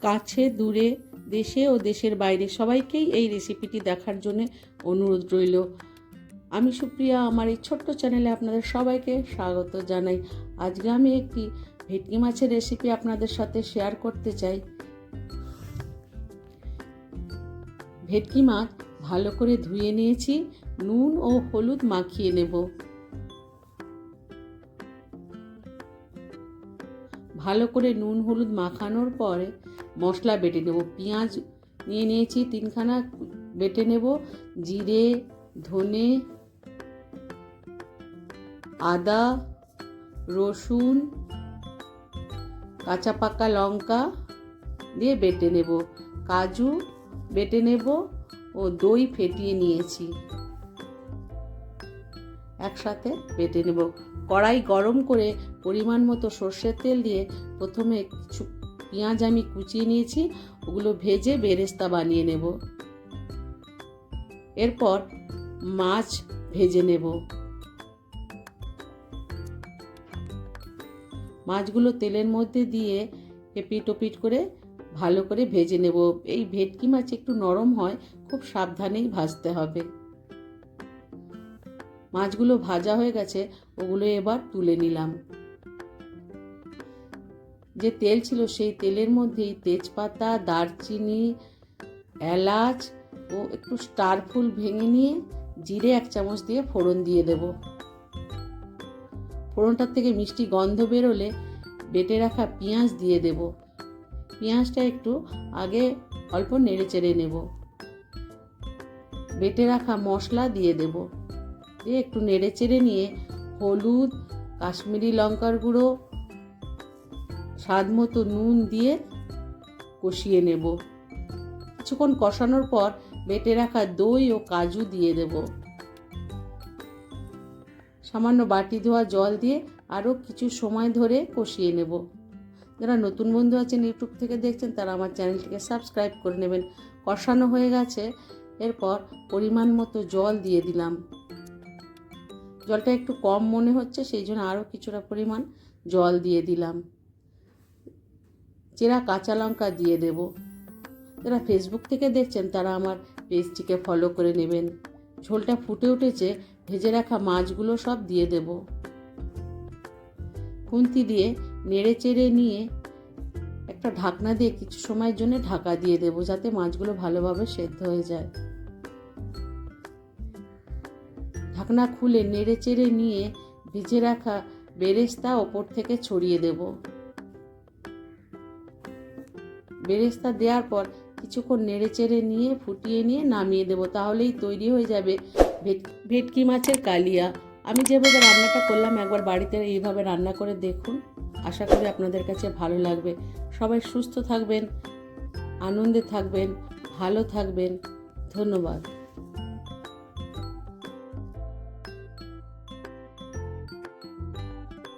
কাছে, দূরে, দেশে ও দেশের বাইরে সবাইকেই এই রেসিপিটি দেখার জন্য অনুরোধ রইল। আমি সুপ্রিয়া, আমার এই ছোট্ট চ্যানেলে আপনাদের সবাইকে স্বাগত জানাই। আজকে আমি একটি ভেটকি মাছের রেসিপি আপনাদের সাথে শেয়ার করতে চাই। ভেটকি মাছ ভালো করে ধুয়ে নিয়েছি, নুন ও হলুদ মাখিয়ে নেব। ভালো করে নুন, হলুদ মাখানোর পরে মশলা বেটে নেব, পেঁয়াজ নিয়ে নিয়েছি তিনখানা, বেটে নেব, জিরে, ধনে, আদা, রসুন, কাঁচা পাকা লঙ্কা দিয়ে বেটে নেব, কাজু বেটে নেব ও দই ফেটিয়ে নিয়েছি। একসাথে বেটে নেব। কড়াই গরম করে পরিমাণ মতো সর্ষের তেল দিয়ে প্রথমে কিছু পেঁয়াজ আমি কুচিয়ে নিয়েছি, ওগুলো ভেজে বেরেস্তা বানিয়ে নেব। এরপর মাছ ভেজে নেব। মাছগুলো তেলের মধ্যে দিয়ে এপিট ওপিট করে ভালো করে ভেজে নেব। এই ভেটকি মাছ একটু নরম হয়, খুব সাবধানেই ভাজতে হবে। মাছগুলো ভাজা হয়ে গেছে, ওগুলো এবার তুলে নিলাম। যে তেল ছিল সেই তেলের মধ্যেই তেজপাতা, দারচিনি, এলাচ ও একটু স্টার ফুল ভেঙে নিয়ে জিরে এক চামচ দিয়ে ফোড়ন দিয়ে দেব। ফোড়নটার থেকে মিষ্টি গন্ধ বেরোলে বেটে রাখা পেঁয়াজ দিয়ে দেব। পেঁয়াজটা একটু আগে অল্প নেড়ে চেড়ে নেব। বেটে রাখা মশলা দিয়ে দেব। দিয়ে একটু নেড়ে চেড়ে নিয়ে হলুদ, কাশ্মীরি লঙ্কার গুঁড়ো স্বাদ মতো নুন দিয়ে কষিয়ে নেব। কিছুক্ষণ কষানোর পর বেটে রাখা দই ও কাজু দিয়ে দেব। সামান্য বাটি ধোয়া জল দিয়ে আরও কিছু সময় ধরে কষিয়ে নেব। যারা নতুন বন্ধু আছেন, ইউটিউব থেকে দেখছেন, তারা আমার চ্যানেলটিকে সাবস্ক্রাইব করে নেবেন। কষানো হয়ে গেছে। এরপর পরিমাণ মতো জল দিয়ে দিলাম। জলটা একটু কম মনে হচ্ছে, সেই জন্য আরও কিছুটা পরিমাণ জল দিয়ে দিলাম। চেরা কাঁচা লঙ্কা দিয়ে দেব। যারা ফেসবুক থেকে দেখছেন, তারা আমার পেজটিকে ফলো করে নেবেন। ঝোলটা ফুটে উঠেছে, ভেজে রাখা মাছগুলো সব দিয়ে দেব। খুন্তি দিয়ে নেড়ে চেড়ে নিয়ে একটা ঢাকনা দিয়ে কিছু সময়ের জন্য ঢাকা দিয়ে দেব, যাতে মাছগুলো ভালোভাবে সেদ্ধ হয়ে যায়। ঢাকনা খুলে নেড়ে চেড়ে নিয়ে ভিজে রাখা বেরেস্তা ওপর থেকে ছড়িয়ে দেব। বেরেস্তা দেওয়ার পর কিছুক্ষণ নেড়ে চেড়ে নিয়ে, ফুটিয়ে নিয়ে নামিয়ে দেবো, তাহলেই তৈরি হয়ে যাবে ভেটকি মাছের কালিয়া। আমি যেভাবে রান্নাটা করলাম, একবার বাড়িতে এইভাবে রান্না করে দেখুন। আশা করি আপনাদের কাছে ভালো লাগবে। সবাই সুস্থ থাকবেন, আনন্দে থাকবেন, ভালো থাকবেন। ধন্যবাদ।